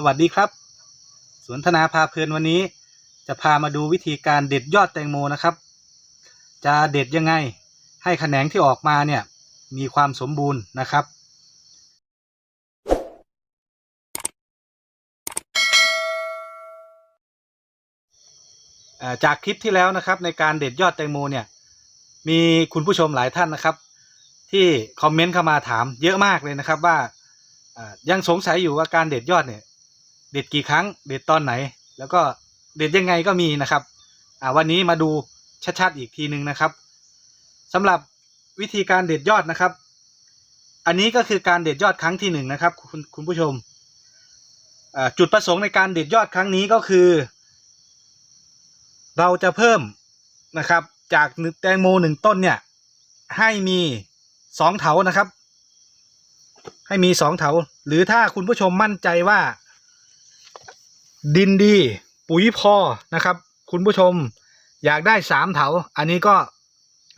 สวัสดีครับสวนธนาพาเพลินวันนี้ จะพามาดูวิธีการเด็ดยอดแตงโมนะครับ จะเด็ดยังไง ให้แขนงที่ออกมาเนี่ยมีความสมบูรณ์นะครับ จากคลิปที่แล้วนะครับในการเด็ดยอดแตงโมเนี่ยมีคุณผู้ชมหลายท่านนะครับ ที่คอมเมนต์เข้ามาถามเยอะมากเลยนะครับว่ายังสงสัยอยู่ว่าการเด็ดยอดเนี่ย เด็ดกี่ครั้ง เด็ดตอนไหน แล้วก็เด็ดยังไงก็มีนะครับ อ่าวันนี้มาดูชัดๆอีกทีหนึ่งนะครับสำหรับวิธีการเด็ดยอดนะครับ อันนี้ก็คือการเด็ดยอดครั้งที่หนึ่งนะครับ คุณคุณผู้ชมจุดประสงค์ในการเด็ดยอดครั้งนี้ก็คือ เราจะเพิ่มนะครับ จากแตงโมหนึ่งต้นเนี่ย ให้มีสองเถานะครับ ให้มีสองเถา หรือถ้าคุณผู้ชมมั่นใจว่า ดินดี ปุ๋ยพอนะครับ คุณผู้ชมอยากได้สามเถา อันนี้ก็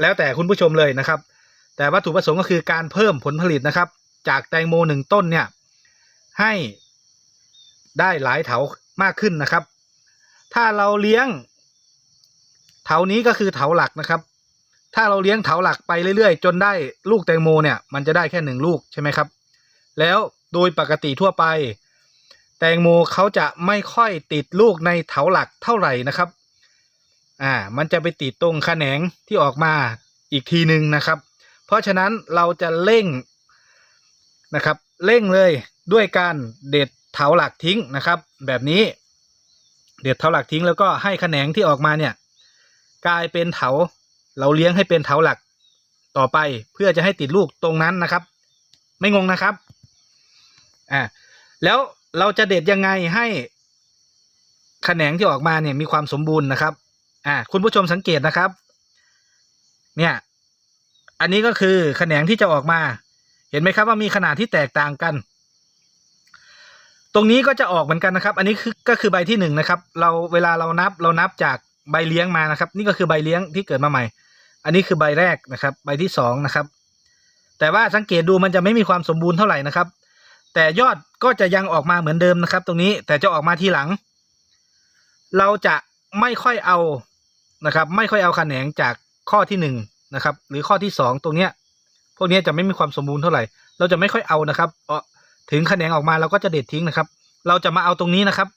แล้วแต่คุณผู้ชมเลยนะครับ แต่วัตถุประสงค์ก็คือการเพิ่มผลผลิตนะครับ จากแตงโมหนึ่งต้นเนี่ยให้ได้หลายเถามากขึ้นนะครับ ถ้าเราเลี้ยงเถานี้ก็คือเถาหลักนะครับ ถ้าเราเลี้ยงเถาหลักไปเรื่อยๆ จนได้ลูกแตงโมเนี่ย มันจะได้แค่หนึ่งลูกใช่ไหมครับ แล้วโดยปกติทั่วไป แตงโมเขาจะไม่ค่อยติดลูกในเถาหลักเท่าไหร่นะครับ อ่า มันจะไปติดตรงแขนงที่ออกมาอีกทีหนึ่งนะครับ เพราะฉะนั้นเราจะเร่งนะครับ เร่งเลยด้วยการเด็ดเถาหลักทิ้งนะครับ แบบนี้ เด็ดเถาหลักทิ้งแล้วก็ให้แขนงที่ออกมาเนี่ย กลายเป็นเถาเราเลี้ยงให้เป็นเถาหลักต่อไปเพื่อจะให้ติดลูกตรงนั้นนะครับ ไม่งงนะครับ อ่า แล้ว เราจะเด็ดยังไงให้แขนงที่ออกมาเนี่ยมีความสมบูรณ์นะครับ อ่า คุณผู้ชมสังเกตนะครับ เนี่ย อันนี้ก็คือแขนงที่จะออกมา เห็นไหมครับว่ามีขนาดที่แตกต่างกัน ตรงนี้ก็จะออกเหมือนกันนะครับ อันนี้คือก็คือใบที่หนึ่งนะครับ เราเวลาเรานับเรานับจากใบเลี้ยงมานะครับ นี่ก็คือใบเลี้ยงที่เกิดมาใหม่ อันนี้คือใบแรกนะครับ ใบที่สองนะครับ แต่ว่าสังเกตดูมันจะไม่มีความสมบูรณ์เท่าไหร่นะครับ แต่ยอดก็จะยังออกมาเหมือนเดิมนะครับ ตรงนี้แต่จะออกมาทีหลัง เราจะไม่ค่อยเอานะครับ ไม่ค่อยเอาแขนงจากข้อที่หนึ่งนะครับ หรือข้อที่สองตรงเนี้ย พวกเนี้ยจะไม่มีความสมบูรณ์เท่าไหร่ เราจะไม่ค่อยเอานะครับเออถึงแขนงออกมาเราก็จะเด็ดทิ้งนะครับ เราจะมาเอาตรงนี้นะครับ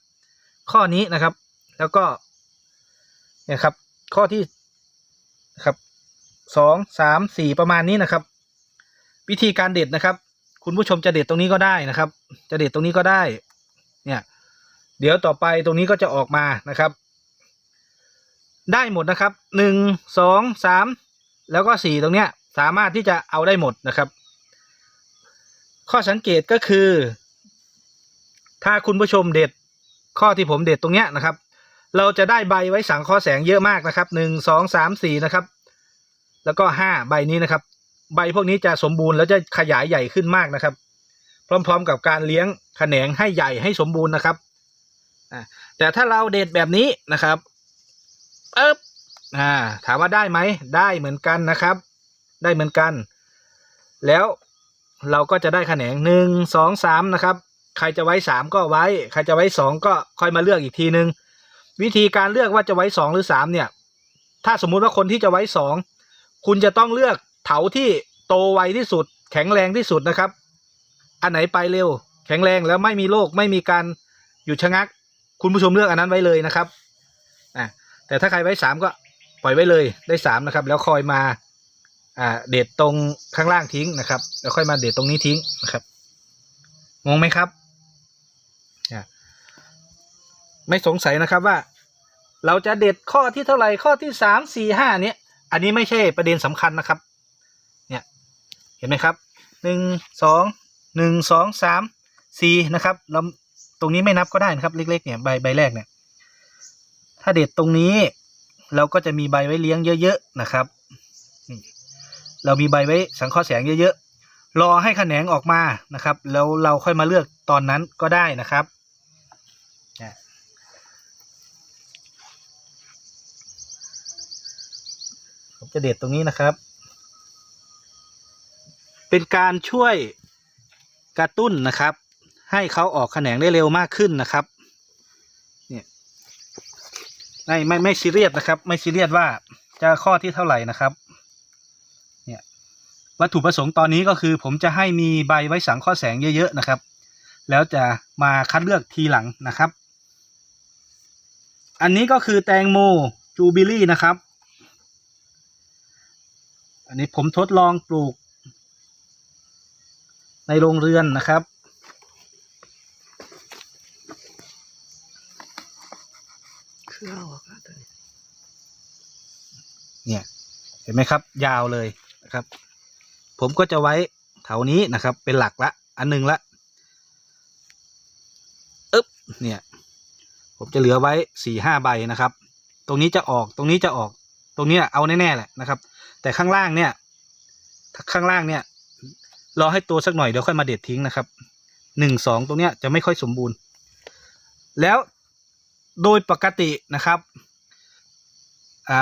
ข้อนี้นะครับ แล้วก็ เนี่ยครับ ข้อที่ครับสองสามสี่ประมาณนี้นะครับ วิธีการเด็ดนะครับ คุณผู้ชมจะเด็ดตรงนี้ก็ได้นะครับ จะเด็ดตรงนี้ก็ได้ เนี่ย เดี๋ยวต่อไปตรงนี้ก็จะออกมานะครับ ได้หมดนะครับหนึ่งสองสามแล้วก็สี่ตรงเนี้ยสามารถที่จะเอาได้หมดนะครับ ข้อสังเกตก็คือ ถ้าคุณผู้ชมเด็ดข้อที่ผมเด็ดตรงเนี้ยนะครับ เราจะได้ใบไว้สังเคราะห์แสงเยอะมากนะครับหนึ่งสองสามสี่นะครับ แล้วก็ห้าใบนี้นะครับ ใบพวกนี้จะสมบูรณ์แล้วจะขยายใหญ่ขึ้นมากนะครับ พร้อมๆกับการเลี้ยงแขนงให้ใหญ่ให้สมบูรณ์นะครับแต่ถ้าเราเด็ดแบบนี้นะครับเอ๊บอ่าถามว่าได้ไหมได้เหมือนกันนะครับ ได้เหมือนกัน แล้วเราก็จะได้แขนงหนึ่งสองสามนะครับ ใครจะไว้สามก็ไว้ ใครจะไว้สองก็ค่อยมาเลือกอีกทีนึง วิธีการเลือกว่าจะไว้สองหรือสามเนี่ย ถ้าสมมุติว่าคนที่จะไว้สองคุณจะต้องเลือก เถาที่โตไวที่สุด แข็งแรงที่สุดนะครับ อันไหนไปเร็ว แข็งแรงแล้วไม่มีโรคไม่มีการหยุดชะงัก คุณผู้ชมเลือกอันนั้นไว้เลยนะครับอะแต่ถ้าใครไว้สามก็ปล่อยไว้เลยได้สามนะครับ แล้วคอยมาอ่าเด็ดตรงข้างล่างทิ้งนะครับ แล้วค่อยมาเด็ดตรงนี้ทิ้งนะครับงงไหมครับอะไม่สงสัยนะครับว่า เราจะเด็ดข้อที่เท่าไหร่ข้อที่สามสี่ห้าเนี้ยอันนี้ไม่ใช่ประเด็นสำคัญนะครับ เห็นไหมครับหนึ่งสองหนึ่งสองสามสี่นะครับเราตรงนี้ไม่นับก็ได้นะครับ เล็กๆเนี่ยใบใบแรกเนี่ย ถ้าเด็ดตรงนี้เราก็จะมีใบไว้เลี้ยงเยอะๆนะครับเรามีใบไว้สังเคราะห์แสงเยอะๆรอให้แขนงออกมานะครับ แล้วเราค่อยมาเลือกตอนนั้นก็ได้นะครับผมจะเด็ดตรงนี้นะครับ เป็นการช่วยกระตุ้นนะครับ ให้เขาออกแขนงได้เร็วมากขึ้นนะครับเนี่ยไม่ไม่ไม่ซีเรียสนะครับ ไม่ซีเรียสว่าจะข้อที่เท่าไหร่นะครับเนี่ยวัตถุประสงค์ตอนนี้ก็คือผมจะให้มีใบไว้สังข้อแสงเยอะๆนะครับ แล้วจะมาคัดเลือกทีหลังนะครับ อันนี้ก็คือแตงโมจูบิลี่นะครับ อันนี้ผมทดลองปลูก ในโรงเรือนนะครับคือเอาออกแล้วตัวนี้เนี่ย เห็นไหมครับ ยาวเลยนะครับ ผมก็จะไว้แถวนี้นะครับ เป็นหลักละ อันหนึงละอึ๊บเนี่ย ผมจะเหลือไว้สี่ห้าใบนะครับ ตรงนี้จะออกตรงนี้จะออก ตรงนี้เอาแน่ๆแหละนะครับ แต่ข้างล่างเนี่ย ข้างล่างเนี่ย รอให้ตัวสักหน่อยเดี๋ยวค่อยมาเด็ดทิ้งนะครับหนึ่งสองตรงเนี้ยจะไม่ค่อยสมบูรณ์ แล้วโดยปกตินะครับ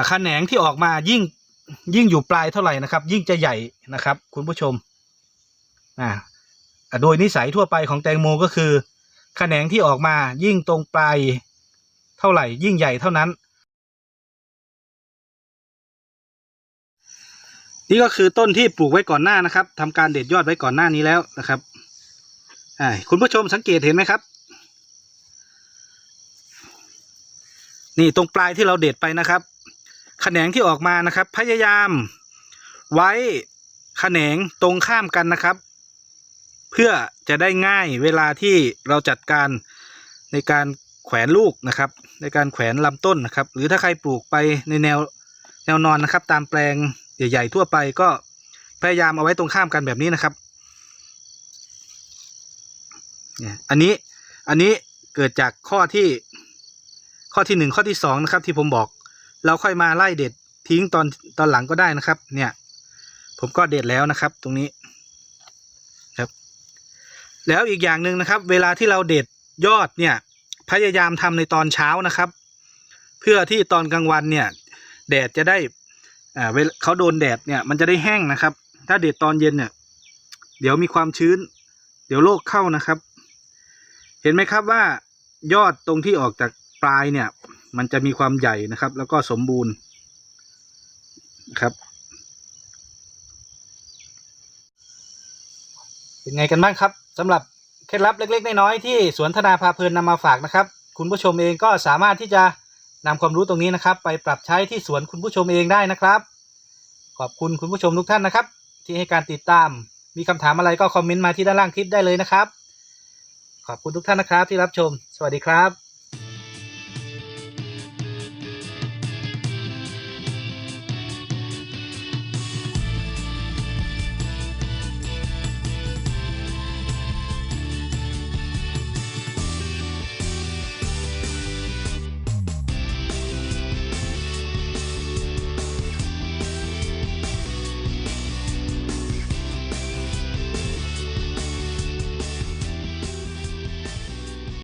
แขนงที่ออกมายิ่งยิ่งอยู่ปลายเท่าไหร่นะครับ ยิ่งจะใหญ่นะครับ คุณผู้ชมอ่าโดยนิสัยทั่วไปของแตงโมก็คือแขนงที่ออกมายิ่งตรงปลายเท่าไหร่ ยิ่งใหญ่เท่านั้น นี่ก็คือต้นที่ปลูกไว้ก่อนหน้านะครับทำการเด็ดยอดไว้ก่อนหน้านี้แล้วนะครับคุณผู้ชมสังเกตเห็นไหมครับ นี่ตรงปลายที่เราเด็ดไปนะครับแขนงที่ออกมานะครับ พยายาม ไว้แขนงตรงข้ามกันนะครับ เพื่อจะได้ง่ายเวลาที่เราจัดการในการแขวนลูกนะครับ ในการแขวนลำต้นนะครับ หรือถ้าใครปลูกไปในแนวแนวนอนนะครับ ตามแปลง ใหญ่ๆทั่วไปก็พยายามเอาไว้ตรงข้ามกันแบบนี้นะครับเนี่ยอันนี้อันนี้เกิดจากข้อที่ข้อที่หนึ่งข้อที่สองนะครับที่ผมบอก เราค่อยมาไล่เด็ดทิ้งตอนตอนหลังก็ได้นะครับ เนี่ย ผมก็เด็ดแล้วนะครับ ตรงนี้ครับ แล้วอีกอย่างหนึ่งนะครับ เวลาที่เราเด็ดยอดเนี่ย พยายามทำในตอนเช้านะครับ เพื่อที่ตอนกลางวันเนี่ย แดดจะได้ อ่าเวลาเขาโดนแดดเนี่ยมันจะได้แห้งนะครับ ถ้าเด็ดตอนเย็นเนี่ย เดี๋ยวมีความชื้น เดี๋ยวโรคเข้านะครับ เห็นไหมครับว่ายอดตรงที่ออกจากปลายเนี่ย มันจะมีความใหญ่นะครับ แล้วก็สมบูรณ์นะครับเป็นไงกันบ้างครับสำหรับเคล็ดลับเล็กๆน้อยๆที่สวนธนาพาเพลินนำมาฝากนะครับ คุณผู้ชมเองก็สามารถที่จะ นำความรู้ตรงนี้นะครับ ไปปรับใช้ที่สวนคุณผู้ชมเองได้นะครับ ขอบคุณคุณผู้ชมทุกท่านนะครับ ที่ให้การติดตาม มีคำถามอะไรก็คอมเมนต์มาที่ด้านล่างคลิปได้เลยนะครับ ขอบคุณทุกท่านนะครับที่รับชม สวัสดีครับ